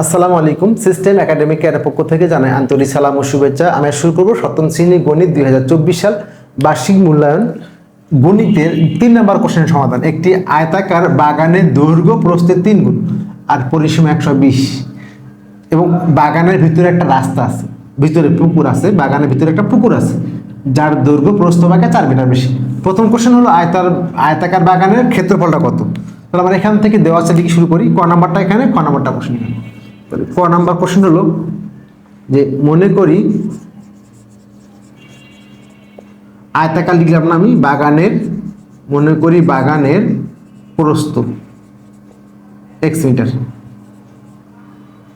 আসসালামু আলাইকুম। System academic কেয়ারের পক্ষ থেকে জানাই আন্তরিক সালাম ও শুভেচ্ছা। আমি শুরু করব সপ্তম শ্রেণি গণিত দুই হাজার চব্বিশ সাল বার্ষিক মূল্যায়ন গণিতের তিন নম্বর কোশ্চেনের সমাধান। একটি আয়তাকার বাগানের দৈর্ঘ্য প্রস্থে তিন গুণ আর পরিসীমা একশো বিশ। এবং বাগানের ভিতরে একটা রাস্তা আছে, ভিতরে পুকুর আছে, বাগানের ভিতরে একটা পুকুর আছে, যার দৈর্ঘ্য, প্রস্থ বাঁকা চার মিটার বেশি। প্রথম কোশ্চেন হলো আয়তার, আয়তাকার বাগানের ক্ষেত্রফলটা কত? তাহলে আমরা এখান থেকে দেওয়া আছে লিখে শুরু করি। ক নাম্বারটা এখানে, ক নাম্বারটা কোশ্চেন ক নাম্বার কোশ্চেন হলো যে, মনে করি আয়তাকার লিখলাম না আমি, বাগানের, মনে করি বাগানের প্রস্থ এক্স মিটার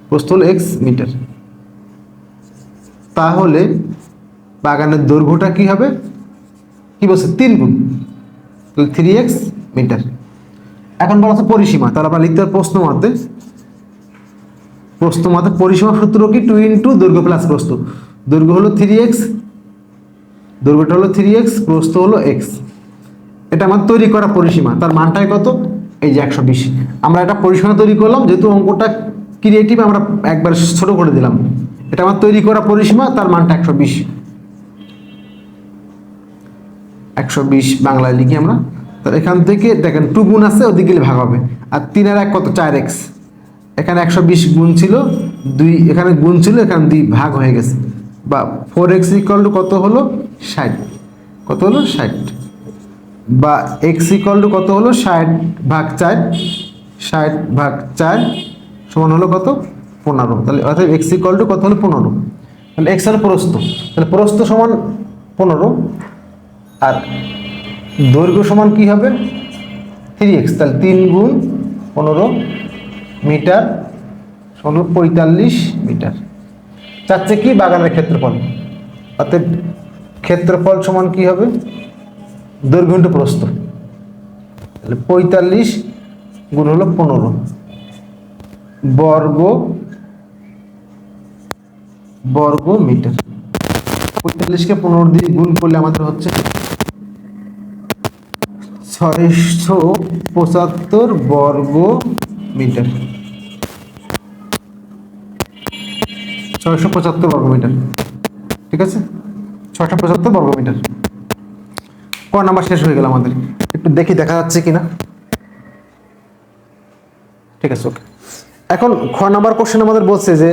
প্রস্থ হলো এক্স মিটার তাহলে বাগানের দৈর্ঘ্যটা কি হবে? কি বলছে? তিন গুণ। থ্রি এক্স মিটার এখন বলা হচ্ছে পরিসীমা, তাহলে আমরা লিখতে প্রশ্ন মতে প্রস্থ মাত্র পরিসীমা সূত্র কি? টু ইন্টু দৈর্ঘ্য প্লাস প্রস্থ দৈর্ঘ্য হলো থ্রি এক্স দৈর্ঘ্যটা হলো থ্রি এক্স প্রস্থ হলো এক্স এটা আমার তৈরি করা পরিসীমা। তার মানটাই কত? এই যে একশো বিশ। আমরা একটা পরিসীমা তৈরি করলাম, যেহেতু অঙ্কটা ক্রিয়েটিভ আমরা একবার ছোট করে দিলাম। এটা আমার তৈরি করা পরিসীমা, তার মানটা একশো বিশ। একশো বিশ বাংলায় লিখি আমরা। তাহলে এখান থেকে দেখেন টু গুণ আছে, ওদিকে ভাগ হবে। আর তিন আর এক কত? চার এক্স এখানে একশো বিশ গুণ ছিল, দুই, এখানে গুণ ছিল, এখানে দুই ভাগ হয়ে গেছে। বা ফোর এক্স ইকাল টু কত হলো? ষাট। কত হলো? ষাট। বা এক্স ইকাল টু কত হলো? ষাট ভাগ চার, ষাট ভাগ চার সমান হলো কত? পনেরো। তাহলে অর্থাৎ এক্স ইকাল টু কত হলো? পনেরো। তাহলে এক্স হলো প্রস্থ। তাহলে প্রস্থ সমান পনেরো। আর দৈর্ঘ্য সমান কি হবে? থ্রি এক্স তাহলে তিন গুণ পনেরো মিটার হলো পঁয়তাল্লিশ মিটার। চাচ্ছে কি বাগানের ক্ষেত্রফল? অর্থাৎ ক্ষেত্রফল সমান কি হবে? দৈর্ঘ্য ইন্টু প্রস্থ। তাহলে পঁয়তাল্লিশ গুণ হলো পনেরো। বর্গ বর্গ মিটার। পঁয়তাল্লিশকে পনেরো দিয়ে গুণ করলে আমাদের হচ্ছে ছয়শো পঁচাত্তর বর্গ মিটার। ছয়শো পঁচাত্তর বর্গ মিটার। ঠিক আছে? ছয়শো পঁচাত্তর বর্গ মিটার। ক নাম্বার শেষ হয়ে গেল আমাদের। একটু দেখি দেখা যাচ্ছে কিনা। ঠিক আছে, ওকে। এখন খ নাম্বার কোশ্চেন আমাদের বলছে যে,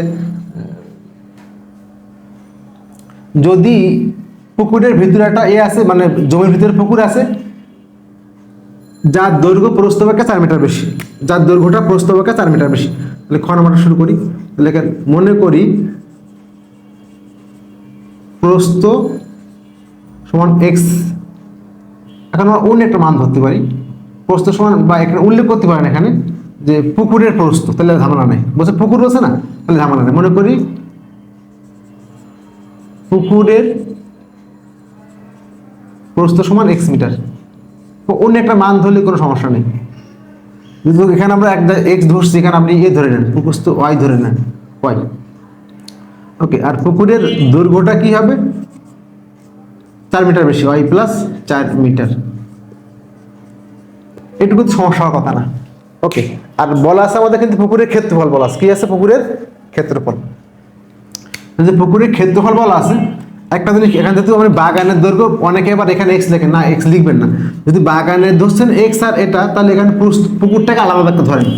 যদি পুকুরের ভিতরে একটা এ আছে মানে জমির ভিতরে পুকুর আছে, যার দৈর্ঘ্য প্রস্তবাকে চার মিটার বেশি, যার দৈর্ঘ্যটা প্রস্তবাকে চার মিটার বেশি, তাহলে খ নাম্বারটা শুরু করি। তাহলে মনে করি প্রস্থ সমান এক্স এখন আমরা অন্য একটা মান ধরতে পারি। প্রস্থ সমান বা এখানে উল্লেখ করতে পারেন এখানে যে পুকুরের প্রস্থ, তাহলে ঝামেলা নেই। বলছে পুকুর বলছে না? তাহলে ঝামেলা নেই। মনে করি পুকুরের প্রস্থ সমান এক্স মিটার। অন্য একটা মান ধরলে কোনো সমস্যা নেই। কিন্তু এখানে আমরা একটা এক্স ধরছি, এখানে আপনি এ ধরে নেন, পুকুরস্থ ওয়াই ধরে নেন ওয়াই ওকে আর পুকুরের দৈর্ঘ্যটা কি হবে? চার মিটার বেশি, ওয়াই প্লাস চার মিটার। এটুকু সমস্যা হওয়ার কথা না। ওকে আর বলা আছে আমাদের কিন্তু পুকুরের ক্ষেত্রফল, বলা আছে। কি আছে পুকুরের ক্ষেত্রফল? যে পুকুরের ক্ষেত্রফল বলা আছে, একটা জিনিস, এখান থেকে আমরা বাগানের দৈর্ঘ্য অনেকে আবার এখানে এক্স লেখেন না এক্স লিখবেন না। যদি বাগানের ধরছেন এক্স আর এটা, তাহলে এখানে পুকুরটাকে আলাদা ধরেন।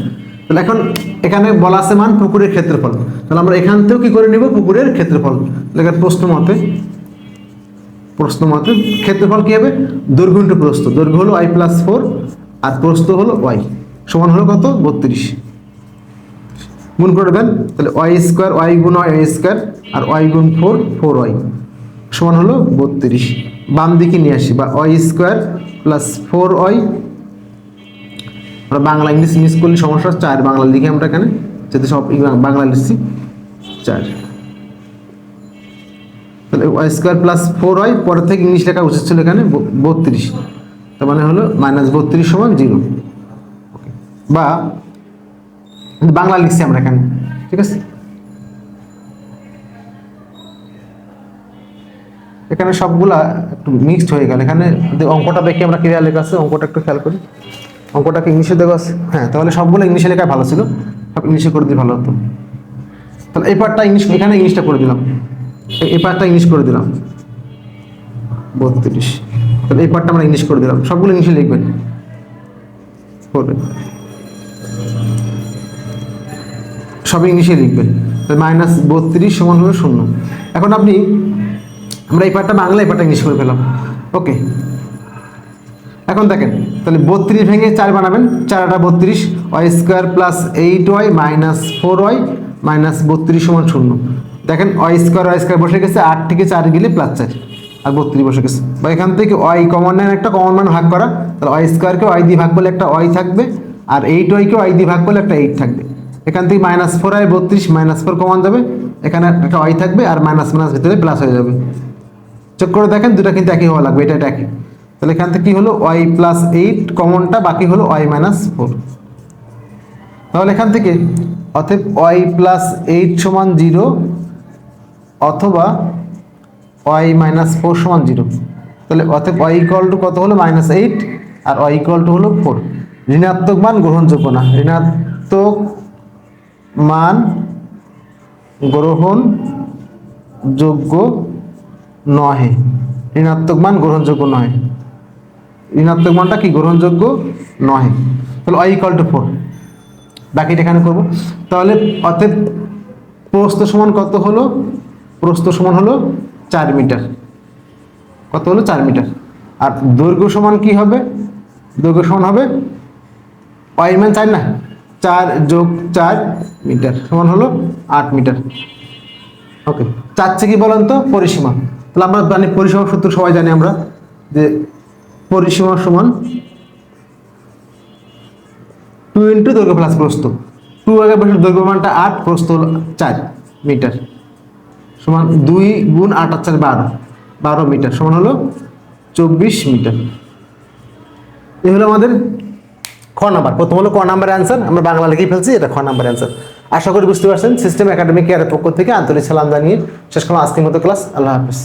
তাহলে এখন এখানে বলা আছে মান পুকুরের ক্ষেত্রফল। তাহলে আমরা এখান থেকেও কি করে নিব? পুকুরের ক্ষেত্রফল। এখানে প্রশ্ন মতে প্রশ্ন মতে ক্ষেত্রফল কি হবে? দৈর্ঘ্য ইন্টু প্রস্থ। দৈর্ঘ্য হলো ওয়াই প্লাস ফোর আর প্রস্থ হলো ওয়াই সমান হলো কত? বত্রিশ। গুণ করে দেন, তাহলে ওয়াই স্কোয়ার ওয়াই গুণ ওয়াই স্কোয়ার আর ওয়াই গুণ ফোর ফোর ওয়াই সমান হলো বত্রিশ। বাম দিকে নিয়ে আসি বা Y square plus four Y আমরা বাংলা, ইংলিশ, মিস করলে সমস্যা চার। বাংলা লিখে আমরা এখানে। যাতে সব বাংলা লিখছি, চার। তাহলে ওয়াই স্কোয়ার প্লাস ফোর হয় পরে থেকে ইংলিশ লেখা উচিত ছিল এখানে বত্রিশ। তার মানে হলো মাইনাস বত্রিশ সমান জিরো বা বাংলা লিখছি আমরা এখানে, ঠিক আছে? এখানে সবগুলা একটু মিক্সড হয়ে গেল। এখানে অঙ্কটা দেখি আমরা ক্লিয়ার লেখা আছে, অঙ্কটা একটু খেয়াল করি। অঙ্কটাকে ইংলিশে আছে? হ্যাঁ তাহলে সবগুলো ইংলিশে লেখা ভালো ছিল। সব ইংলিশে করে দিলে ভালো হতো। তাহলে এই পার্টটা ইংলিশ, এখানে ইংলিশটা করে দিলাম। এই- এই পার্টটা ইংলিশ করে দিলাম। বত্রিশ। তাহলে এই পার্টটা আমরা ইংলিশ করে দিলাম। সবগুলো ইংলিশে লিখবেন। করবেন। সব ইংলিশে লিখবেন। তাহলে মাইনাস বত্রিশ সমান হলো শূন্য। এখন আপনি, আমরা এই পার্টটা বাংলা এই পার্টটা ইংলিশ করে ফেলাম। ওকে। এখন দেখেন, তাহলে বত্রিশ ভেঙে চার বানাবেন, চারটা বত্রিশ, Y square plus eight Y minus four Y minus বত্রিশ সমান শূন্য। দেখেন, ওয়াই স্কোয়ার ওয়াই স্কোয়ার বসে গেছে, আট থেকে চার গেলে প্লাস চার, আর বত্রিশ বসে গেছে। বা এখান থেকে ওয়াই কমন নেন একটা কমন মান ভাগ করা, তাহলে ওয়াই স্কোয়ারকে ওয়াই দিয়ে ভাগ করলে একটা ওয়াই থাকবে, আর এইট ওয়াইকে ওয়াই দিয়ে ভাগ করলে একটা এইট থাকবে। এখান থেকে মাইনাস ফোর আয় বত্রিশ, মাইনাস ফোর কমন যাবে, এখানে একটা ওয়াই থাকবে, আর মাইনাস মাইনাস ভিতরে প্লাস হয়ে যাবে। চেক করে দেখেন, দুটা কিন্তু একই হওয়া লাগবে, এটা একই। তাহলে এখান থেকে কি হলো? ওয়াই প্লাস এইট কমনটা বাকি হলো ওয়াই মাইনাস ফোর তাহলে এখান থেকে অতএব ওয়াই প্লাস এইট সমান জিরো অথবা ওয়াই মাইনাস ফোর সমান জিরো তাহলে অতএব ওয়াই ইকুয়াল টু কত হলো? মাইনাস এইট আর ওয়াই ইকুয়াল টু হলো ফোর ঋণাত্মক মান গ্রহণযোগ্য না। ঋণাত্মক মান গ্রহণযোগ্য নহে। ঋণাত্মক মান গ্রহণযোগ্য নয় ঋণাত্মক মানটা কি? গ্রহণযোগ্য নয়। তাহলে ওয়াই ইকাল টু ফোর বাকিটা এখানে করব। তাহলে অর্থাৎ প্রস্থ সমান কত হলো? প্রস্থ সমান হলো চার মিটার। কত হলো? চার মিটার। আর দৈর্ঘ্য সমান কি হবে? দৈর্ঘ্য সমান হবে? ওয়াই মান চার না? চার যোগ চার মিটার। সমান হলো আট মিটার। ওকে চাচ্ছে কি বলেন তো? পরিসীমা। তাহলে আমরা জানি পরিসীমা সূত্র সবাই জানি আমরা যে পরিসীমা সমান টু ইন্টু দৈর্ঘ্য প্লাস প্রস্থ। টু আগে বসে দৈর্ঘ্য মানটা আট প্রস্ত চার মিটার সমান দুই গুণ আট আর চার বারো। বারো মিটার সমান হলো চব্বিশ মিটার এই হলো আমাদের খ নাম্বার প্রথম হলো ক নাম্বার অ্যান্সার আমরা বাংলা লিখেই ফেলছি, এটা খ নাম্বার অ্যান্সার আশা করি বুঝতে পারছেন সিস্টেম একাডেমিক কেয়ারের পক্ষ থেকে আন্তরিক সালাম জানিয়ে শেষ করলাম আজকের মতো ক্লাস আল্লাহ হাফিজ।